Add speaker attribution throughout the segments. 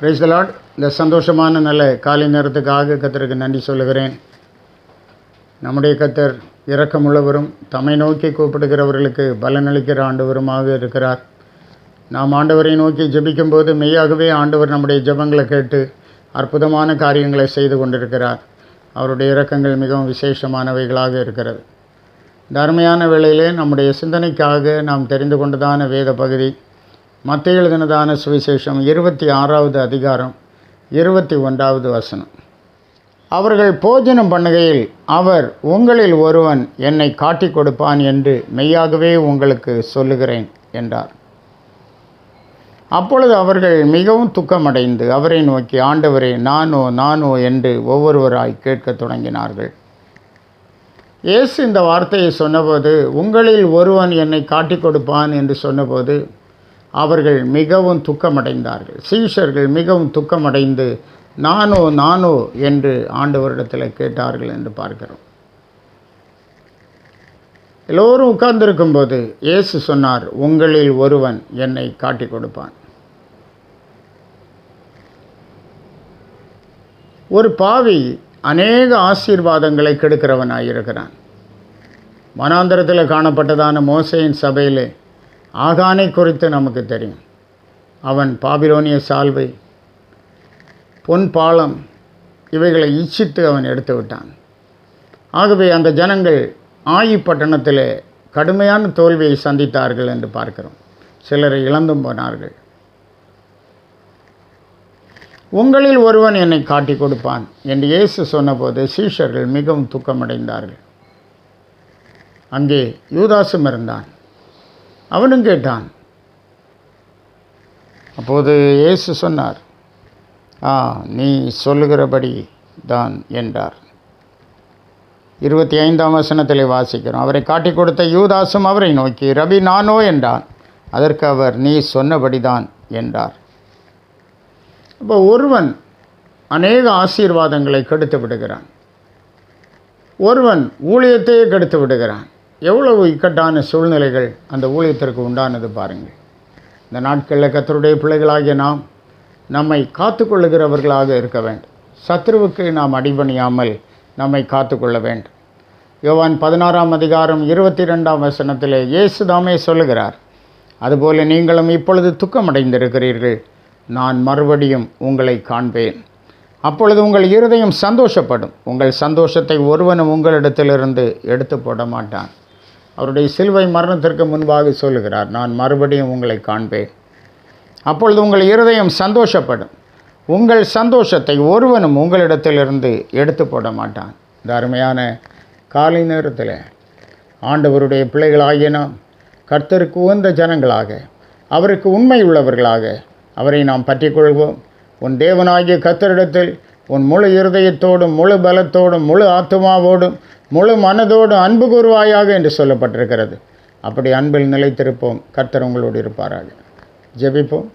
Speaker 1: Price Lord இந்த சந்தோஷமான நல்ல காலை நேரத்துக்காக கத்தருக்கு நன்றி சொல்லுகிறேன். நம்முடைய கத்தர் இரக்கமுள்ளவரும் தம்மை நோக்கி கூப்பிடுகிறவர்களுக்கு பலனளிக்கிற ஆண்டவருமாக இருக்கிறார். நாம் ஆண்டவரை நோக்கி ஜெபிக்கும்போது மெய்யாகவே ஆண்டவர் நம்முடைய ஜெபங்களை கேட்டு அற்புதமான காரியங்களை செய்து கொண்டிருக்கிறார். அவருடைய இரக்கங்கள் மிகவும் விசேஷமானவைகளாக இருக்கிறது. இந்த அருமையான வேளையிலே நம்முடைய சிந்தனைக்காக நாம் தெரிந்து கொண்டதான வேத பகுதி மத்திய எழுதினதான சுவிசேஷம் இருபத்தி ஆறாவது அதிகாரம் இருபத்தி ஒன்றாவது வசனம். அவர்கள் போஜனம் பண்ணுகையில் அவர் உங்களில் ஒருவன் என்னை காட்டிக் கொடுப்பான் என்று மெய்யாகவே உங்களுக்கு சொல்லுகிறேன் என்றார். அப்பொழுது அவர்கள் மிகவும் துக்கமடைந்து அவரை நோக்கி ஆண்டவரே நானோ நானோ என்று ஒவ்வொருவராய் கேட்கத் தொடங்கினார்கள். இயேசு இந்த வார்த்தையை சொன்னபோது உங்களில் ஒருவன் என்னை காட்டி கொடுப்பான் என்று சொன்னபோது அவர்கள் மிகவும் துக்கமடைந்தார்கள். சீஷர்கள் மிகவும் துக்கமடைந்து நானோ நானோ என்று ஆண்டவரிடத்தில் கேட்டார்கள் என்று பார்க்கிறோம். எல்லோரும் உட்கார்ந்திருக்கும்போது இயேசு சொன்னார் உங்களில் ஒருவன் என்னை காட்டிக் கொடுப்பான். ஒரு பாவி அநேக ஆசீர்வாதங்களை கெடுக்கிறவனாயிருக்கிறான். மனாந்திரத்தில் காணப்பட்டதான மோசையின் சபையிலே ஆகானை குறித்து நமக்கு தெரியும். அவன் பாபிலோனிய சால்வை பொன் பாலம் இவைகளை இச்சித்து அவன் எடுத்து விட்டான். ஆகவே அந்த ஜனங்கள் ஆயி பட்டணத்தில் கடுமையான தோல்வியை சந்தித்தார்கள் என்று பார்க்கிறோம். சிலரை இழந்தும் போனார்கள். உங்களில் ஒருவன் என்னை காட்டி கொடுப்பான் என்று இயேசு சொன்னபோது சீஷர்கள் மிகவும் துக்கமடைந்தார்கள். அங்கே யூதாசும் இருந்தான். அவனும் கேட்டான். அப்போது இயேசு சொன்னார் ஆ நீ சொல்லுகிறபடி தான் என்றார். இருபத்தி ஐந்தாம் வசனத்தில் வாசிக்கிறோம் அவரை காட்டிக் கொடுத்த யூதாசும் அவரை நோக்கி ரபி நானோ என்றான். அதற்கு அவர் நீ சொன்னபடிதான் என்றார். இப்போ ஒருவன் அநேக ஆசீர்வாதங்களை கெடுத்து விடுகிறான். ஒருவன் ஊழியத்தையே கெடுத்து விடுகிறான். எவ்வளவு இக்கட்டான சூழ்நிலைகள் அந்த ஊழியத்திற்கு உண்டானது பாருங்கள். இந்த நாட்களில் கத்தருடைய பிள்ளைகளாகிய நாம் நம்மை காத்துக்கொள்ளுகிறவர்களாக இருக்க வேண்டும். சத்ருவுக்கு நாம் அடிபணியாமல் நம்மை காத்துக்கொள்ள வேண்டும். யோவான் பதினாறாம் அதிகாரம் இருபத்தி ரெண்டாம் வசனத்திலே இயேசு தாமே சொல்லுகிறார் அதுபோல நீங்களும் இப்பொழுது துக்கமடைந்திருக்கிறீர்கள். நான் மறுபடியும் உங்களை காண்பேன். அப்பொழுது உங்கள் இருதயம் சந்தோஷப்படும். உங்கள் சந்தோஷத்தை ஒருவனும் உங்களிடத்திலிருந்து எடுத்து போட மாட்டான் அவருடைய சிலுவை மரணத்திற்கு முன்பாக சொல்லுகிறார் நான் மறுபடியும் உங்களை காண்பேன். அப்பொழுது உங்கள் இருதயம் சந்தோஷப்படும். உங்கள் சந்தோஷத்தை ஒருவனும் உங்களிடத்திலிருந்து எடுத்து போட மாட்டான். இந்த அருமையான காலை நேரத்தில் ஆண்டவருடைய பிள்ளைகளாகிய நாம் கர்த்தருக்கு உகந்த ஜனங்களாக அவருக்கு உண்மை உள்ளவர்களாக அவரை நாம் பற்றிக்கொள்வோம் உன் தேவனாகிய கத்தரிடத்தில் உன் முழு இருதயத்தோடும் முழு பலத்தோடும் முழு ஆத்மாவோடும் முழு மனதோடு அன்பு கூறுவாயாக என்று சொல்லப்பட்டிருக்கிறது. அப்படி அன்பில் நிலைத்திருப்போம். கர்த்தர் உங்களோடு இருப்பாராக. ஜெபிப்போம்.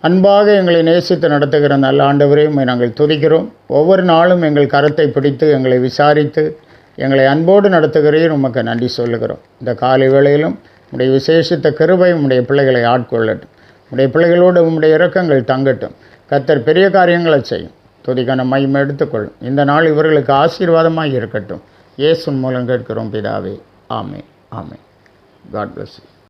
Speaker 1: அன்பாக எங்களை நேசித்து நடத்துகிற நல்ல ஆண்டவரையும் நாங்கள் துதிக்கிறோம். ஒவ்வொரு நாளும் எங்கள் கரத்தை பிடித்து எங்களை விசாரித்து எங்களை அன்போடு நடத்துகிறீர். உமக்கு நன்றி சொல்லுகிறோம். இந்த காலை வேளையிலும் உடைய விசேஷித்த கிருபை உடைய பிள்ளைகளை ஆட்கொள்ளட்டும். உடைய பிள்ளைகளோடு உம்முடைய இறக்கங்கள் தங்கட்டும். கத்தர் பெரிய காரியங்களை செய்யும். துதிக்கான மையம் எடுத்துக்கொள்ளும் இந்த நாள் இவர்களுக்கு ஆசீர்வாதமாக இருக்கட்டும். இயேசுன் மூலம் கேட்கிறோம் பிதாவே. ஆமே ஆமே காட் பிளஸ் யூ